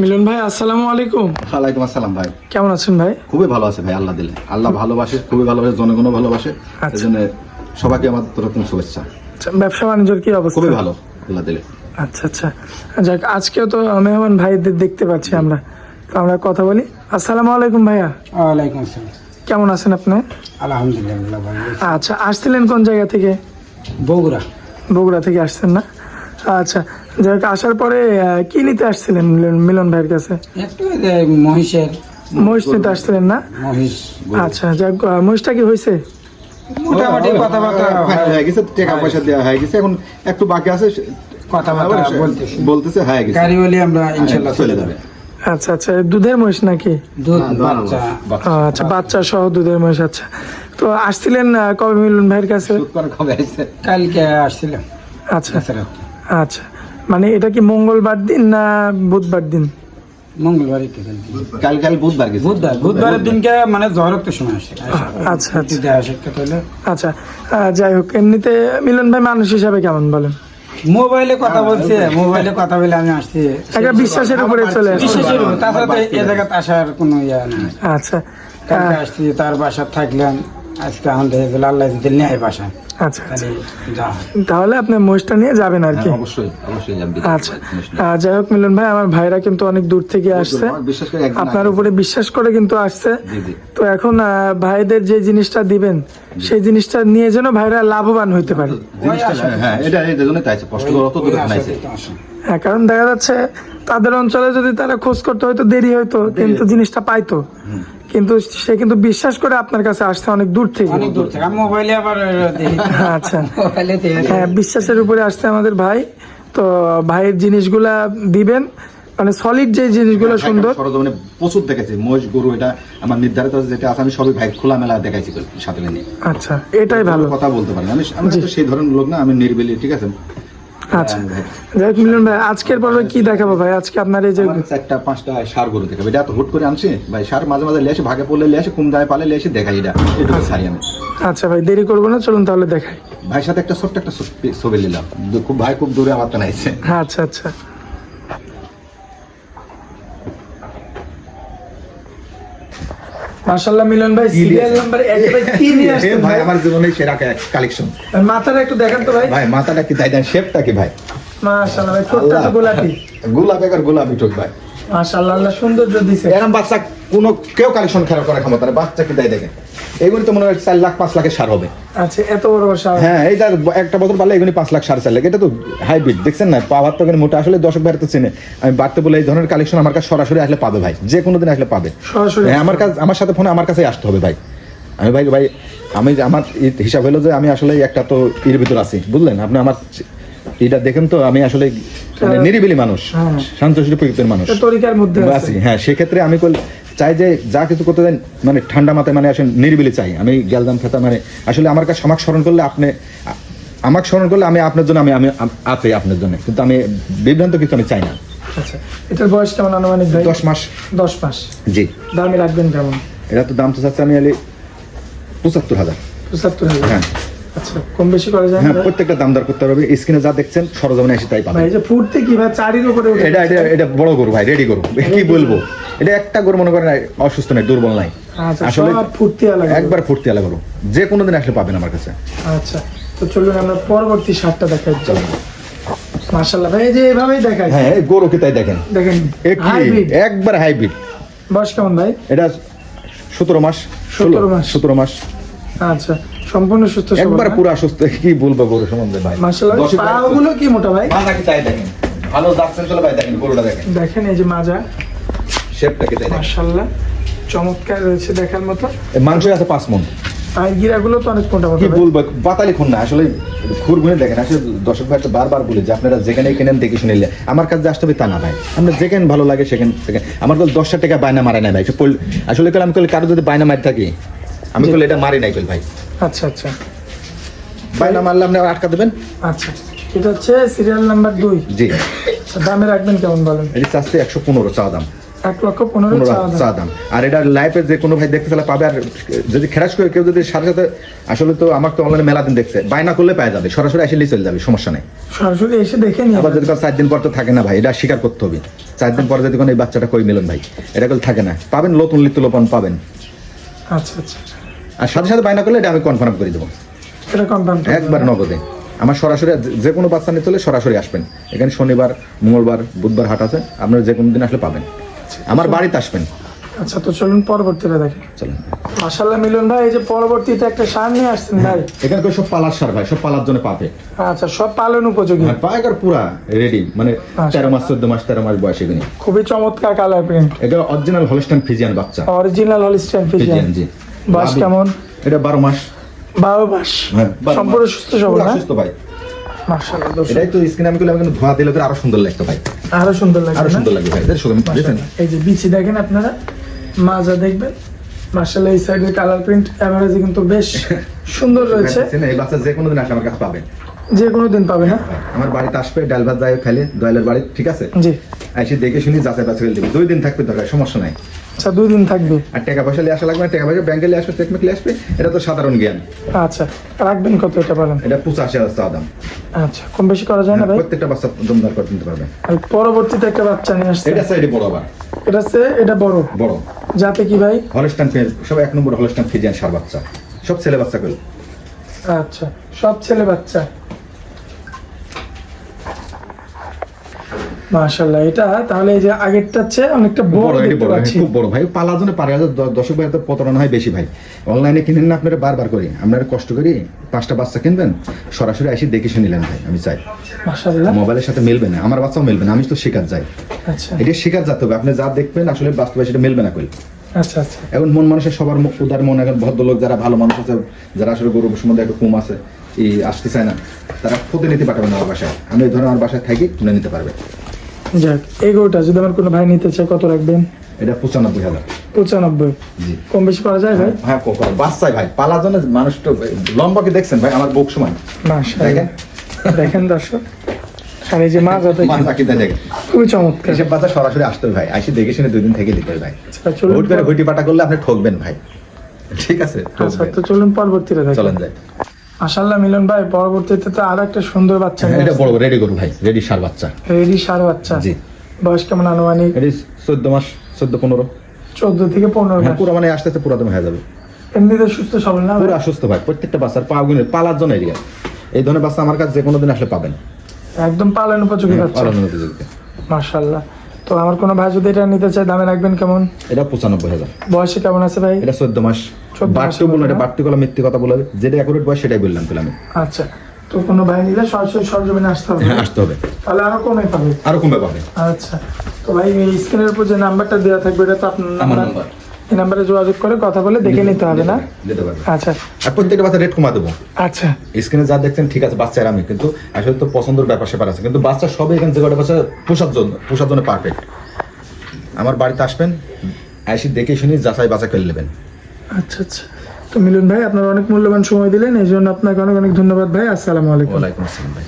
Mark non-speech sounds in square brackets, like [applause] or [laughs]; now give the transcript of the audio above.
মিলন ভাই আসসালামু আলাইকুম। ওয়ালাইকুম আসসালাম ভাই। কেমন আছেন ভাই? খুবই ভালো আছে ভাই আল্লাহ দিলে। আল্লাহ ভালোবাসে খুবই ভালোবাসে জনগণও ভালোবাসে। আচ্ছা। এই জন্য সবাইকে আমার তরফ থেকে শুভেচ্ছা। আচ্ছা, ব্যবসা বাণিজ্যের কি অবস্থা? খুবই ভালো আল্লাহ দিলে। আচ্ছা আচ্ছা। যাক আজকেও তো মেহমান ভাইদের দেখতে পাচ্ছি আমরা। তো আমরা কথা বলি। আসসালামু আলাইকুম ভাইয়া। ওয়ালাইকুম আসসালাম। কেমন আছেন আপনি? আলহামদুলিল্লাহ আচ্ছা আসছিলেন কোন জায়গা থেকে? বগুড়া। বগুড়া থেকে আসছেন না? আচ্ছা যাক আসার পরে কি নিতে আসছিলেন মিলন- ভাইয়ের কাছে? একটু মহিষের মহিষ নিতে আসছিলেন না? মহিষ আচ্ছা যাক মহিষটা কি হয়েছে? মোটামুটি কথাবার্তা হয়ে গেছে টাকা পয়সা দেওয়া হয়ে গেছে এখন একটু বাকি আছে কথাবার্তা বলতেছি। বলতেছে হয়ে গেছে। গাড়িওয়ালি আমরা ইনশাল্লাহ চলে যাবে। আচ্ছা আচ্ছা দুধের মহিষ নাকি? দুধ বাচ্চা। আচ্ছা বাচ্চা সহ দুধের মহিষ আচ্ছা। তো আসছিলেন কবে মিলন ভাইয়ের কাছে? কালকে আসছিলাম। আচ্ছা। এছাড়া আচ্ছা। মানে এটা কি মঙ্গলবার দিন না বুধবার দিন? কাল কাল বুধবার বুধবার। বুধবারের দিনকে মানে ঝড় তো সময় আসে। আচ্ছা আচ্ছা। হলে আচ্ছা যাই হোক এমনিতে মিলন ভাই মানুষ হিসাবে কেমন বলেন? মোবাইলে কথা বলছে মোবাইলে কথা বলে আমি আসছি। একটা বিশ্বাসের উপরে চলে আসছে তাছাড়া তো এ জায়গাতে আসার কোনো ইয়া নেই। আচ্ছা আসছি তার বাসা থাকলাম। আজকে আমাদের আল্লাহ যদি নেয় বাসা আচ্ছা তাহলে যা। হয়। তাহলে আপনি মহিষটা নিয়ে যাবেন আর কি? হ্যাঁ, অবশ্যই অবশ্যই আচ্ছা যাই হোক মিলন ভাই আমার ভাইরা কিন্তু অনেক দূর থেকে আসছে। আমার বিশ্বাস করে একদিন আপনার উপরে বিশ্বাস করে কিন্তু আসছে। তো এখন আহ, ভাইদের যে জিনিসটা দিবেন সেই জিনিসটা নিয়ে যেন ভাইরা লাভবান হইতে পারে। হ্যাঁ বানাইছে হ্যাঁ কারণ দেখা যাচ্ছে তাদের অঞ্চলে যদি তারা খোঁজ করতে হয়তো দেরি হয়তো কিন্তু জিনিসটা পাইতো। কিন্তু সে কিন্তু বিশ্বাস করে আপনার কাছে আসছে অনেক দূর থেকে। অনেক দূর থেকে। আমি মোবাইলে আবার আচ্ছা। মোবাইলে হ্যাঁ বিশ্বাসের উপরে আসছে আমাদের ভাই। তো ভাইয়ের জিনিসগুলা দিবেন। মানে সলিড যে জিনিসগুলো সুন্দর। সরজমিনে প্রচুর দেখেছি। মহিষ গরু এটা আমার নির্ধারিত যেটা আছে আমি সবই ভাই খোলা মেলা দেখাইছি সাথে নিয়ে। আচ্ছা এটাই ভালো। কথা বলতে পারি আমি আমি তো সেই ধরনের লোক না আমি নির্বিলি ঠিক আছে? আচ্ছা। হ্যাঁ, ভাই। যাই মিলন ভাই আজকের পর্বে কি দেখাবো ভাই? আজকে আপনার এই যে চারটা পাঁচটা সার গরু দেখাবে। এটা তো হুট করে আনছি। ভাই সার মাঝে মাঝে লেসে ভাগে পড়লে লেসে কুম দায় পালে লেসে দেখাই এটা। এটুকু সারি আমি। আচ্ছা ভাই দেরি করব না চলুন তাহলে দেখাই। ভাই সাথে একটা ছোট্ট একটা ছবি- নিলাম। খুব ভাই খুব দূরে আমার তো নাইছে হ্যাঁ আচ্ছা আচ্ছা। মাশাআল্লাহ মিলন ভাই সিরিয়াল নাম্বার 1 ভাই কি নিয়ে [laughs] আসছেন ভাই আমার জীবনে সেরা কালেকশন আর মাথাটা একটু দেখেন তো ভাই। ভাই মাথাটা কি তাই শেপটা কি ভাই? মাশাআল্লাহ ভাই ঠোঁটটা তো গোলাপি। গোলাপ একর গোলাপি ঠোঁট ভাই। মাশাআল্লাহ আল্লাহ সৌন্দর্য দিছে। এরকম বাচ্চা কোনো কেউ কালেকশন খারাপ করার ক্ষমতা নেই বাচ্চা কি দেয় দেখেন এগুলি তো মনে হয় চার লাখ পাঁচ লাখের সার হবে। আচ্ছা এত বড় সার। হ্যাঁ এইটা একটা বছর পারলে এগুলি পাঁচ লাখ সাড়ে চার লাখ এটা তো হাইব্রিড দেখছেন না? মোটা আসলে তো চেনে। আমি বাড়তে বলে এই ধরনের কালেকশন আমার কাছে সরাসরি আসলে পাবে ভাই যে কোনো দিন আসলে পাবে। সরাসরি হ্যাঁ আমার কাছে আমার সাথে ফোনে আমার কাছে আসতে হবে ভাই। আমি ভাই ভাই আমি আমার হিসাব হলো যে আমি আসলে একটা তো এর ভিতর আছি বুঝলেন? আপনি আমার এটা দেখেন তো আমি আসলে মানে নিরিবিলি মানুষ হ্যাঁ। শান্তশিষ্ট প্রকৃতির মানুষ। তরিকার মধ্যে আছি হ্যাঁ সেক্ষেত্রে আমি চাই যে যা কিছু করতে দেন মানে ঠান্ডা মাথায় মানে আসলে নিরিবিলি চাই। আমি গেলদাম খেতা মানে আসলে আমার কাছে আমাকে স্মরণ করলে আপনি আমাকে স্মরণ করলে আমি আপনার জন্য আমি আমি আছি আপনার জন্য। কিন্তু আমি বিভ্রান্ত কিছু আমি চাই না। আচ্ছা এটার বয়স কেমন আনুমানিক ভাই? দশ মাস। দশ মাস। জি। দামে রাখবেন কেমন? এটা তো দাম তো চাচ্ছে আমি আলি পঁচাত্তর হাজার। পঁচাত্তর হাজার। হ্যাঁ। আচ্ছা কম বেশি করা যায়? হ্যাঁ প্রত্যেকটা দাম দর করতে হবে। স্ক্রিনে যা দেখছেন সরজমিনে এসে তাই পাবেন। ভাই যে ফুটতে কি ভাই চারির উপরে এটা এটা এটা বড় গরু ভাই রেডি গরু। কি বলব? এটা একটা গরু মনে করেন অসুস্থ নাই দুর্বল নাই। আচ্ছা আসলে ফুটতে আলাদা একবার ফুর্তি আলা গরু। যে কোনো দিন আসলে পাবেন আমার কাছে। আচ্ছা তো চলুন আমরা পরবর্তী শার্টটা দেখাই। চলো মাশাআল্লাহ ভাই যে এভাবেই দেখাই। হ্যাঁ গরু কি তাই দেখেন? একবার হাইব্রিড বয়স কেমন ভাই? এটা সতেরো মাস 17 মাস। সতেরো মাস। আচ্ছা সম্পূর্ণ সুস্থ একবার পুরো সুস্থ কি বলব গরু সম্বন্ধে ভাই? মাশাআল্লাহ দশে পা গুলো কি মোটা ভাই? কি তাই দেখেন। ভালো যাচ্ছেন চলে ভাই দেখেন গরুটা দেখেন। দেখেন এই যে মাজা। তাই মাশাআল্লাহ চমৎকার রয়েছে দেখার মতো। মাংস আছে পাঁচ মন। আর গিরাগুলো তো অনেক মোটা কি বলব বাতালি খুন না আসলে খুর গুনে দেখেন আসলে দর্শক ভাই বারবার বলি যে আপনারা যেখানে কেনেন দেখে শুনে নিলে। আমার কাছে আসতে হবে তা না ভাই। আমরা যেখানে ভালো লাগে সেখানে সেখানে আমার তো দশটা টাকা বায়না মারা নাই ভাই আসলে আমি কল কারও যদি বায়না মারি থাকি আমি কল এটা মারি নাই কল ভাই। আচ্ছা আচ্ছা। বায়না মারলে আপনি আটকা দেবেন। আচ্ছা। এটা হচ্ছে সিরিয়াল নাম্বার দুই। জি। আচ্ছা, দামে রাখবেন কেমন বলেন? এটি চাচ্ছে একশো পনেরো চা দাম। এক লক্ষ পনেরো পনেরো চাওয়া দাম। চা দাম। আর এটা লাইফে যে কোনো ভাই দেখতে পাবে। আর যদি খেরাস করে কেউ যদি সাথে সাথে আসলে তো আমার তো অনলাইনে মেলা দিন দেখছে। বায়না করলে পাওয়া যাবে। সরাসরি আসলে চলে যাবে। সমস্যা নেই। সরাসরি এসে দেখে আবার যদি কারও চার দিন পর তো থাকে না ভাই এটা স্বীকার করতে হবে। চার দিন পরে যদি কোনো এই বাচ্চাটা কই মিলন ভাই এটা থাকে না। পাবেন নতুন লিপ্ত লোপন পাবেন। আচ্ছা আচ্ছা। আর সাথে সাথে বায়না করলে এটা আমি কনফার্ম করে দেবো। এটা কনফার্ম একবার নগদে। আমার সরাসরি যে- কোনো বাচ্চা নিতে হলে সরাসরি আসবেন। এখানে শনিবার মঙ্গলবার বুধবার হাট আছে আপনারা যে কোনো দিন আসলে পাবেন। আমার বাড়িতে আসবেন। আচ্ছা তো চলুন পরবর্তীটা দেখেন চলেন। মাসাল্লাহ মিলন ভাই এই যে পরবর্তীতে একটা সার নিয়ে আসছেন ভাই। এখানে করে সব পালার সার ভাই সব পালার জন্য পাবে। আচ্ছা সব পালন উপযোগী। হ্যাঁ পায়কার পুরা রেডি মানে আচ্ছা। তেরো মাস চোদ্দ মাস তেরো মাস বয়স এগুলি খুবই চমৎকার কালার প্রিন্ট এটা অরিজিনাল হলস্টান ফিজিয়ান বাচ্চা। অরিজিনাল হলিস্টাইন ফিজিয়ান জি। লাভি। কেমন? এটা বারো মাস। বারো মাস। হ্যাঁ, সম্পূর্ণ সুস্থ সবল সুস্থ ভাই। এটাই তো স্ক্রিন আমি আমি কিন্তু ধোয়া দিলে আরও সুন্দর লাগতো ভাই। আরও সুন্দর লাগবে আরও সুন্দর লাগবে ভাই। এটা শুধু দেখেন। মাশাআল্লাহ। এই যে বিচি দেখেন আপনারা মাজা দেখবেন। মার্শাল্লাহ এই সাইডের কালার প্রিন্ট এভারেজে কিন্তু বেশ [laughs] সুন্দর রয়েছে। এই বাচ্চা যে কোনো দিন আসলে আমার কাছে পাবেন যে কোনো দিন পাবে না? আমার বাড়িতে আসবে ডাল ভাত যায় খাইলে দয়ালের বাড়ি ঠিক আছে? জি। দেখে শুনি যাচাই বাছাই দিবে। দুই দিন থাকবে দরকার সমস্যা নাই। আচ্ছা দুই দিন থাকবে। আর টাকা পয়সা নিয়ে আসা লাগবে টাকা পয়সা ব্যাংকে নিয়ে আসবে নিয়ে আসবে এটা তো সাধারণ জ্ঞান। আচ্ছা রাখবেন কত এটা বলেন? এটা পঁচাশি হাজার চা দাম। আচ্ছা কম বেশি করা যায় না ভাই? প্রত্যেকটা বাচ্চা দমদার করে নিতে পারবে। আর পরবর্তীতে একটা বাচ্চা নিয়ে আসছে। এটা সাইডে বড় আবার। এটা হচ্ছে এটা বড়। বড়। যাতে কি ভাই? হলস্টান সব এক নম্বর হলস্টান ফিজিয়ান সার বাচ্চা। সব ছেলে বাচ্চা করে আচ্ছা সব ছেলে বাচ্চা। এটা তাহলে এই যে আগেরটার চেয়ে অনেকটা বড় দেখতে পাচ্ছি। খুব বড় ভাই। পালার জন্য পারে ভাই প্রতারণা হয় বেশি ভাই। অনলাইনে কিনেন না আপনারা বারবার করি। আপনারা কষ্ট করি পাঁচটা বাচ্চা কিনবেন সরাসরি এসে দেখে শুনে নিলেন ভাই আমি চাই। মোবাইলের সাথে মিলবে না আমার বাচ্চাও মিলবে না আমি তো শিকার যাই। আচ্ছা। এটা শিকার যাতে হবে আপনি যা দেখবেন আসলে বাস্তবে সেটা মিলবে না কই। আচ্ছা আচ্ছা। এখন মন মানুষের সবার ম- উদার মন এখন ভদ্রলোক যারা ভালো মানুষ আছে যারা আসলে গরু সম্বন্ধে একটু কম আছে এই আসতে চায় না তারা প্রতিনিধি পাঠাবেন আমার বাসায়। আমি ধরনের আমার বাসায় থাকি তুলে নিতে পারবে। যাক যদি আমার কোনো ভাই নিতে চায় কত রাখবেন? এটা পঁচানব্বই হাজার। পঁচানব্বই? কম বেশি করা যায় ভাই? হ্যাঁ বাচ্চাই ভাই। পালার জন্য মানুষ তো লম্বা কি দেখছেন ভাই? আমার বুক সমান। মাশাল্লাহ দেখেন। দেখেন দর্শক আর এই যে খুবই চমৎকার। এসব বাচ্চা সরাসরি আসতে ভাই। আসি দেখে শুনে দুই দিন থেকে দিতে ভাই। আচ্ছা, চলুন হুট করে হুইটি পাটা করলে আপনি ঠকবেন ভাই। ঠিক আছে আচ্ছা। তো চলুন পরবর্তীতে চলেন যাই। মাশাল্লাহ মিলন ভাই পরবর্তীতে তো আর একটা সুন্দর বাচ্চা হ্যাঁ, এটা বড় রেডি করুন ভাই রেডি সার বাচ্চা। রেডি সার বাচ্চা। জি। বয়স কেমন আনুমানিক? এটি চোদ্দ মাস চোদ্দ পনেরো। চোদ্দ থেকে পনেরো হ্যাঁ মাস। পুরো মানে আস্তে আস্তে পুরাতন হয়ে যাবে। এমনিতে সুস্থ সবল না পুরো অসুস্থ ভাই প্রত্যেকটা বাচ্চার পা গুনে পালার জন্য এরিয়া এই ধরনের বাচ্চা আমার কাছে যে কোনো দিন আসলে পাবেন। একদম পালন উপযোগী বাচ্চা। পালানোর উপযোগিতা মাশাল্লাহ তো আমার কোনো ভাই যদি এটা নিতে চায় দামে রাখবেন কেমন? এটা পঁচানব্বই হাজার। বয়সে কেমন আছে ভাই? এটা চোদ্দ মাস। 14 মাস বাড়তি বলল এটা বাড়তি কলা মিথ্যে কথা বলে যেটা অ্যাকুরেট বয়স সেটাই বললাম আমি। আচ্ছা তো কোনো ভাই নিলে সরাসরি সরজমিনে আসতে হবে। হ্যাঁ আসতে হবে। তাহলে আরও কমে পাবে। আরও কমে পাবে। আচ্ছা তো ভাই স্ক্রিনের উপর যে নাম্বারটা দেওয়া থাকবে এটা তো আপনার নাম্বার এই নাম্বারে যোগাযোগ করে কথা বলে দেখে নিতে হবে না? যেতে পারবে। আচ্ছা। আর প্রত্যেকটা বাচ্চা রেট কমা দেবো। আচ্ছা। স্ক্রিনে যা দেখছেন ঠিক আছে বাচ্চা আর আমি কিন্তু আসলে তো পছন্দের ব্যাপার স্যাপার আছে। কিন্তু বাচ্চা সবই এখানে কটা বাচ্চা পোষার জন্য পোষার জন্য পারফেক্ট আমার বাড়িতে আসবেন এসে দেখে শুনি যাচাই বাছাই করে নেবেন। আচ্ছা আচ্ছা। তো মিলন ভাই আপনার অনেক মূল্যবান সময় দিলেন এই জন্য আপনাকে অনেক অনেক ধন্যবাদ ভাই। আসসালামু আলাইকুম। ওয়ালাইকুম আসসালাম ভাই।